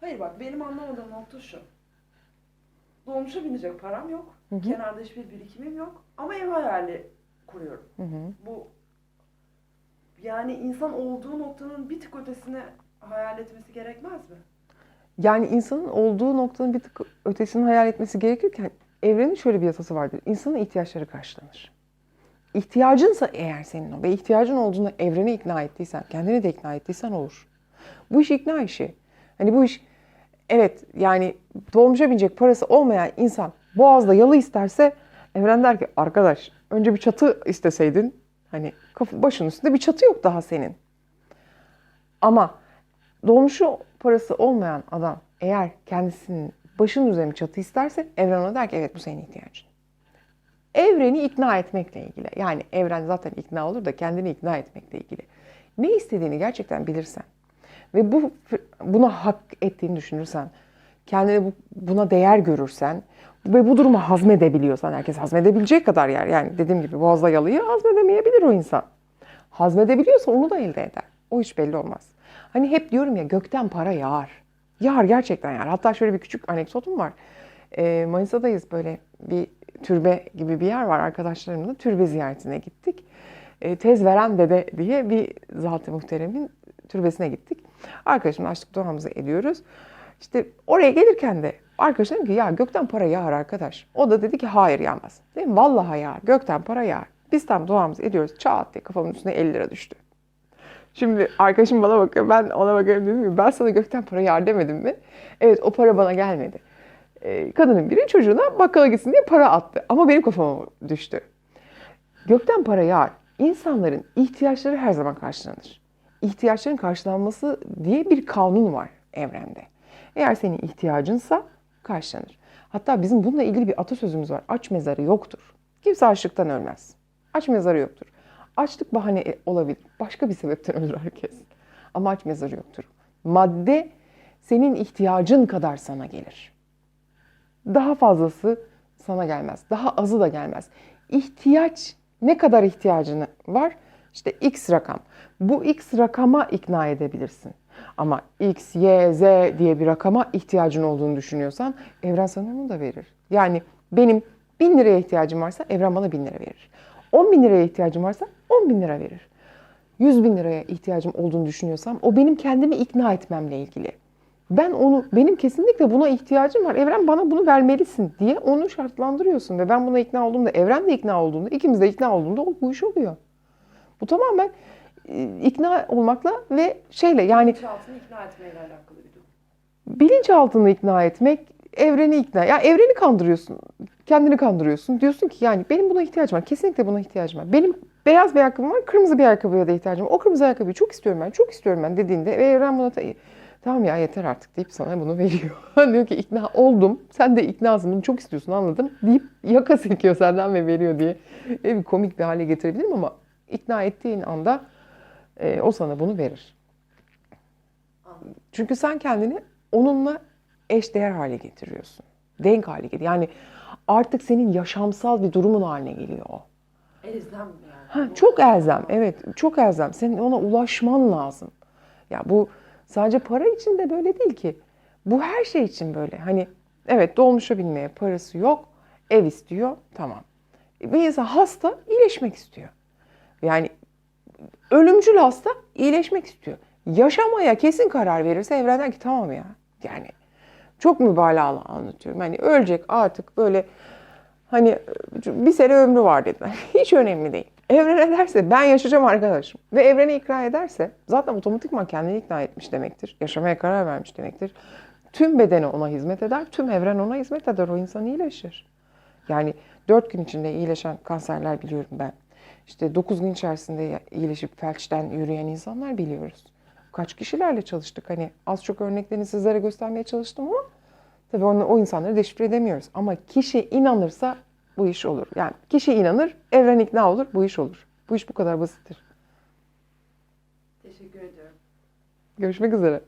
Hayır bak benim anlamadığım nokta şu. Dolmuşa binecek param yok. Hı hı. Kenarda hiçbir birikimim yok. Ama ev hayali kuruyorum. Hı hı. Bu yani insan olduğu noktanın bir tık ötesine hayal etmesi gerekmez mi? Yani insanın olduğu noktanın bir tık ötesini hayal etmesi gerekirken evrenin şöyle bir yasası vardır. İnsanın ihtiyaçları karşılanır. İhtiyacınsa eğer senin o ve ihtiyacın olduğunu evreni ikna ettiysen, kendini de ikna ettiysen olur. Bu iş ikna işi. Hani bu iş evet yani dolmuşa binecek parası olmayan insan boğazda yalı isterse evren der ki arkadaş önce bir çatı isteseydin hani başın üstünde bir çatı yok daha senin. Ama dolmuşu parası olmayan adam eğer kendisinin başının üzerine çatı isterse evren ona der ki evet bu senin ihtiyacın. Evreni ikna etmekle ilgili. Yani evren zaten ikna olur da kendini ikna etmekle ilgili. Ne istediğini gerçekten bilirsen ve bu buna hak ettiğini düşünürsen, kendine bu, buna değer görürsen ve bu durumu hazmedebiliyorsan, herkes hazmedebilecek kadar yer. Yani dediğim gibi boğazda yalıyı hazmedemeyebilir o insan. Hazmedebiliyorsa onu da elde eder. O hiç belli olmaz. Hani hep diyorum ya gökten para yağar. Yağar gerçekten yağar. Hatta şöyle bir küçük anekdotum var. Ee, Manisa'dayız böyle bir türbe gibi bir yer var arkadaşlarımla. Türbe ziyaretine gittik. Ee, tez veren dede diye bir zat-ı muhteremin türbesine gittik. Arkadaşımla açtık duamızı ediyoruz. İşte oraya gelirken de arkadaşım ki ya gökten para yağar arkadaş. O da dedi ki hayır yağmaz. Dedim vallahi yağar. Gökten para yağar. Biz tam duamızı ediyoruz. Çat diye kafamın üstüne 50 lira düştü. Şimdi arkadaşım bana bakıyor. Ben ona bakıyorum dedim ki ben sana gökten para yağar demedim mi? Evet o para bana gelmedi. Ee, kadının biri çocuğuna bakkala gitsin diye para attı. Ama benim kafama düştü. Gökten para yağar. İnsanların ihtiyaçları her zaman karşılanır. İhtiyaçların karşılanması diye bir kanun var evrende. Eğer senin ihtiyacınsa karşılanır. Hatta bizim bununla ilgili bir atasözümüz var. Aç mezarı yoktur. Kimse açlıktan ölmez. Aç mezarı yoktur. Açlık bahane olabilir. Başka bir sebepten ölür herkes. Ama aç mezarı yoktur. Madde senin ihtiyacın kadar sana gelir. Daha fazlası sana gelmez. Daha azı da gelmez. İhtiyaç ne kadar ihtiyacın var? İşte x rakam. Bu x rakama ikna edebilirsin. Ama x, y, z diye bir rakama ihtiyacın olduğunu düşünüyorsan evren sana onu da verir. Yani benim 1000 liraya ihtiyacım varsa evren bana 1000 lira verir. 10 bin liraya ihtiyacım varsa 10 bin lira verir. 100 bin liraya ihtiyacım olduğunu düşünüyorsam o benim kendimi ikna etmemle ilgili. Ben onu, benim kesinlikle buna ihtiyacım var. Evren bana bunu vermelisin diye onu şartlandırıyorsun. Ve ben buna ikna olduğumda, evren de ikna olduğunda, ikimiz de ikna olduğunda bu iş oluyor. Bu tamamen e, ikna olmakla ve şeyle yani Bilinçaltını ikna etmeyle alakalı bir durum. bilinçaltını ikna etmek, evreni ikna. Ya evreni kandırıyorsun, kendini kandırıyorsun. Diyorsun ki yani benim buna ihtiyacım var. Kesinlikle buna ihtiyacım var. Benim beyaz bir ayakkabım var, kırmızı bir ayakkabıya da ihtiyacım var. O kırmızı ayakkabıyı çok istiyorum ben, çok istiyorum ben dediğinde ve evren buna ta- tamam ya yeter artık deyip sana bunu veriyor. Diyor ki ikna oldum, sen de iknasın, bunu çok istiyorsun anladım deyip yaka silkiyor senden ve veriyor diye. E, bir komik bir hale getirebilirim ama ikna ettiğin anda e, o sana bunu verir. Çünkü sen kendini onunla eşdeğer hale getiriyorsun. Denk hale getiriyor. Yani artık senin yaşamsal bir durumun haline geliyor o. Elzem yani. Ha, çok elzem. Evet, çok elzem. Senin ona ulaşman lazım. Ya bu sadece para için de böyle değil ki. Bu her şey için böyle. Hani evet dolmuşa binmeye parası yok. Ev istiyor. Tamam. Bir insan hasta iyileşmek istiyor. Yani ölümcül hasta iyileşmek istiyor. Yaşamaya kesin karar verirse evren der ki tamam ya. Yani çok mübalağalı anlatıyorum. Hani ölecek artık böyle hani bir sene ömrü var dediler. Hiç önemli değil. Evren ederse ben yaşayacağım arkadaşım. Ve evrene ikna ederse zaten otomatikman kendini ikna etmiş demektir. Yaşamaya karar vermiş demektir. Tüm bedeni ona hizmet eder, tüm evren ona hizmet eder. O insan iyileşir. Yani dört gün içinde iyileşen kanserler biliyorum ben. İşte dokuz gün içerisinde iyileşip felçten yürüyen insanlar biliyoruz. Kaç kişilerle çalıştık. Hani az çok örneklerini sizlere göstermeye çalıştım ama tabii onu, o insanları deşifre edemiyoruz. Ama kişi inanırsa bu iş olur. Yani kişi inanır, evren ikna olur, bu iş olur. Bu iş bu kadar basittir. Teşekkür ediyorum. Görüşmek üzere.